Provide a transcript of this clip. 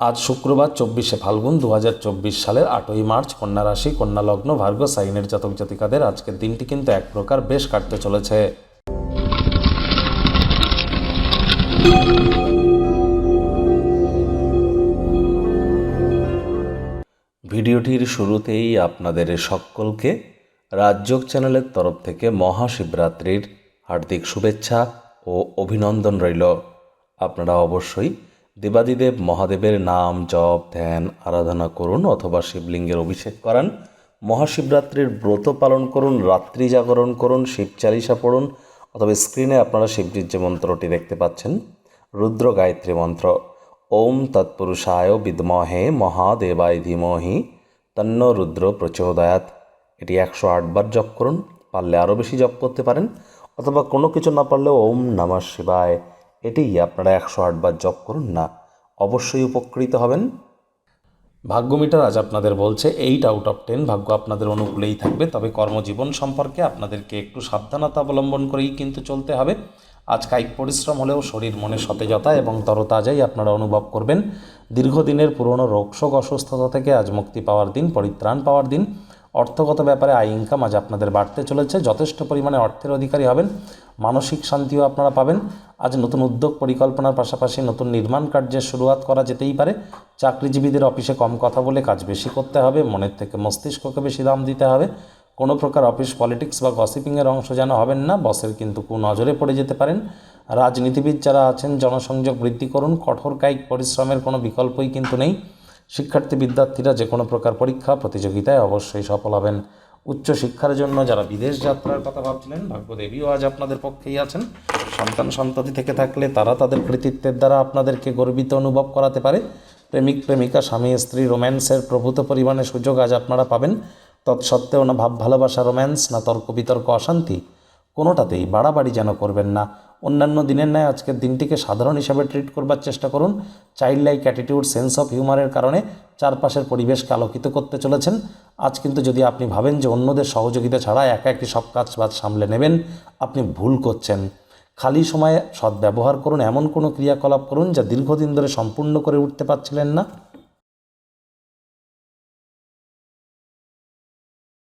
আজ শুক্রবার চব্বিশে ফাল্গুন দু হাজার চব্বিশ সালের আটই মার্চ কন্যা রাশি, কন্যা লগ্ন, ভার্গ, সাইনের জাতক জাতিকাদের আজকের দিনটি কিন্তু এক প্রকার বেশ কাটতে চলেছে। ভিডিওটির শুরুতেই আপনাদের সকলকে রাজযোগ চ্যানেলের তরফ থেকে মহাশিবরাত্রির হার্দিক শুভেচ্ছা ও অভিনন্দন রইল। আপনারা অবশ্যই দেবাদিদেব মহাদেবের নাম জপ, ধ্যান, আরাধনা করুন অথবা শিবলিঙ্গের অভিষেক করান। মহাশিবরাত্রির ব্রত পালন করুন, রাত্রি জাগরণ করুন, শিব চালিসা পড়ুন অথবা স্ক্রিনে আপনারা শিবজির যে মন্ত্রটি দেখতে পাচ্ছেন, রুদ্র গায়ত্রী মন্ত্র। ওম তৎপুরুষায় বিদ্মহে মহাদেবায় ধীমহি তন্ন রুদ্র প্রচোদয়াত। এটি একশো আটবার জপ করুন, পারলে আরও বেশি জপ করতে পারেন। অথবা কোনো কিছু না পারলে ওম নমঃ শিবায় এটি আপনারা একশো আটবার জপ করুন না, অবশ্যই উপকৃত হবেন। ভাগ্য মিটার আজ আপনাদের বলছে এইট আউট অফ টেন ভাগ্য আপনাদের অনুকূলেই থাকবে, তবে কর্মজীবন সম্পর্কে আপনাদেরকে একটু সাবধানতা অবলম্বন করেই কিন্তু চলতে হবে। আজ কায়িক পরিশ্রম হলেও শরীর মনে সতেজতা এবং তরতাজাই আপনারা অনুভব করবেন। দীর্ঘদিনের পুরনো রোগশোক অসুস্থতা থেকে আজ মুক্তি পাওয়ার দিন, পরিত্রাণ পাওয়ার দিন। অর্থগত ব্যাপারে আয় ইনকাম আজ আপনাদের বাড়তে চলেছে। যথেষ্ট পরিমাণে অর্থের অধিকারী হবেন। মানসিক শান্তিও আপনারা পাবেন। আজ নতুন উদ্যোগ পরিকল্পনার পাশাপাশি নতুন নির্মাণ কার্যের শুরুয়াত করা যেতেই পারে। চাকরিজীবীদের অফিসে কম কথা বলে কাজ বেশি করতে হবে। মনের থেকে মস্তিষ্ককে বেশি দাম দিতে হবে। কোনো প্রকার অফিস পলিটিক্স বা গসিপিংয়ের অংশ যেন হবেন না। বসের কিন্তু কুনজরে পড়ে যেতে পারেন। রাজনীতিবিদ যারা আছেন, জনসংযোগ বৃদ্ধি করুন। কঠোর কায়িক পরিশ্রমের কোনো বিকল্পই কিন্তু নেই। শিক্ষার্থী বিদ্যার্থীরা যে কোনো প্রকার পরীক্ষা, প্রতিযোগিতায় অবশ্যই সফল হবেন। উচ্চ শিক্ষার জন্য যারা বিদেশ যাত্রার কথা ভাবছিলেন, ভাগ্যদেবীও আজ আপনাদের পক্ষেই আছেন। সন্তান সন্ততি থেকে থাকলে তারা তাদের কৃতিত্বের দ্বারা আপনাদেরকে গর্বিত অনুভব করাতে পারে। প্রেমিক, প্রেমিকা, স্বামী, স্ত্রী, রোম্যান্সের প্রভূত পরিমাণে সুযোগ আজ আপনারা পাবেন। তৎসত্ত্বেও না ভাব, ভালোবাসা, রোম্যান্স, না তর্ক বিতর্ক অশান্তি, কোনোটাতেই বাড়াবাড়ি যেন করবেন না। অন্যান্য দিনের ন্যায় আজকের দিনটিকে সাধারণ হিসাবে ট্রিট করবার চেষ্টা করুন। Child like attitude sense of হিউমারের কারণে চারপাশের পরিবেশকে আলোকিত করতে চলেছেন। আজ কিন্তু যদি আপনি ভাবেন যে অন্যদের সহযোগিতা ছাড়া একা একটি সব কাজ বাজ সামলে নেবেন, আপনি ভুল করছেন। খালি সময়ে সদ্ব্যবহার করুন, এমন কোনো ক্রিয়াকলাপ করুন যা দীর্ঘদিন ধরে সম্পূর্ণ করে উঠতে পারছিলেন না।